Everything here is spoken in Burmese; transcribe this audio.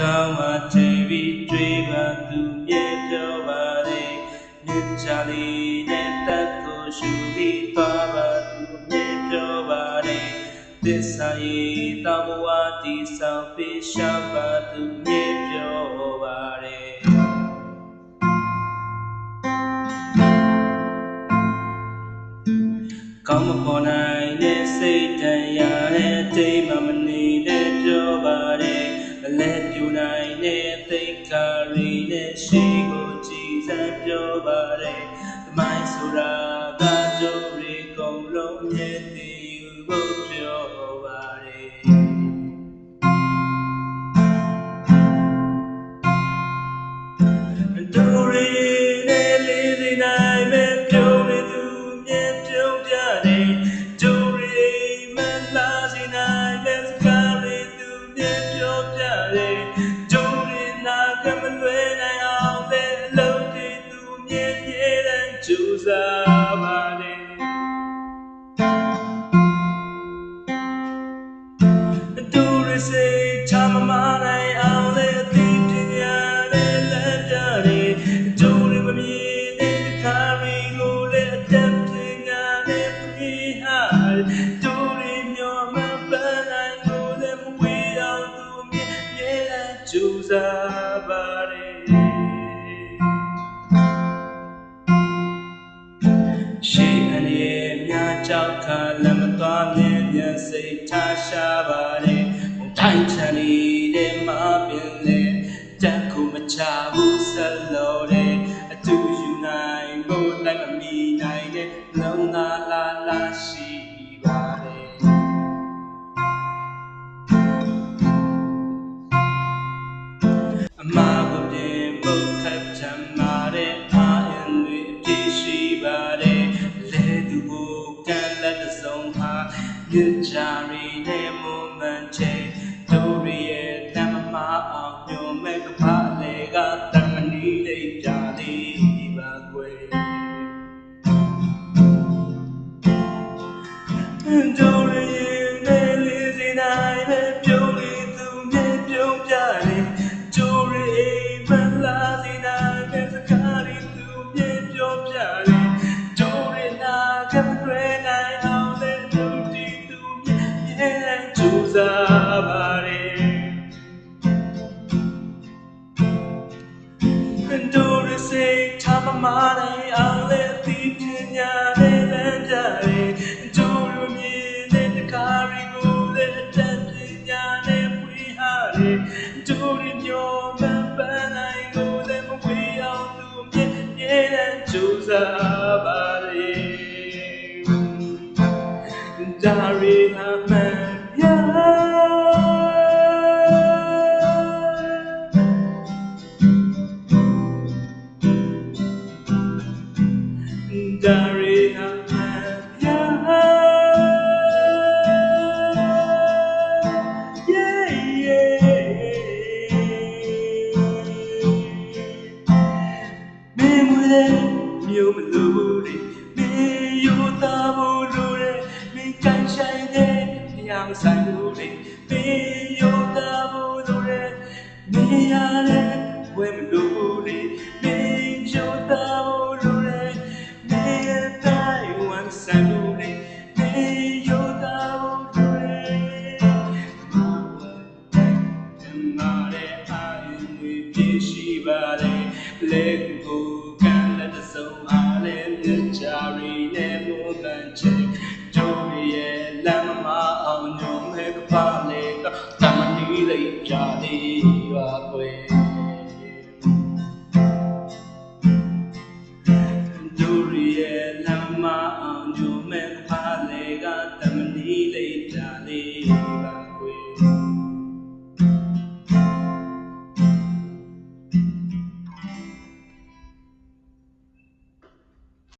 ကောင်းမှချေပြီးတွေးပါသူမြေပြောပါလေမြစ်ချလေးနဲ့တက်ကိုရှူပြီးသွားပါသူမြေပြောပါလေသစ္စာရေးတောင်းဝါတီဆောင်ပြီးရှာပါသူမြေပြောပါလေကောင်းမပေါ်နိုင်တဲ့စိတ်တန်ရာတဲ့တိမ်မ ကြိုးစားပါတယ်တူရစေချမမနိုင်အောင်လေအသိပညာနဲ့လက်ကြတယ်ဒူရမမြင်တဲ့ခါရီကိုလေအတတ်ပညာနဲ့ပြီး ခါလည်းမသွားမြင်မြန်စိတ်ထားရှာပါတယ်ဘုံထိုင်ချန်နေတဲ့မပင်လေတက်ခုမချဘူးဆက်လို့တဲ့အတူယူနိုင်ဖို့လိုက်မမီနိုင်တဲ့လုံးသားလာလာရှိပါတယ်အမားကိုပြင်ဖို့ခက်ချမ်းမာတဲ့အာအင်တွေအပြည့်ရှိပါတယ်လဲသူကိုကန်လက်တစ်စုံဟာ မြစ် စားပါတယ် And do the same time of money, I'll let the pinya and daddy. Do you mean in the car, go let the pinya and we had it. Do the Dari Ahmad Ya Yeah တဲ့ဝမ်းဆိုင်ဘူး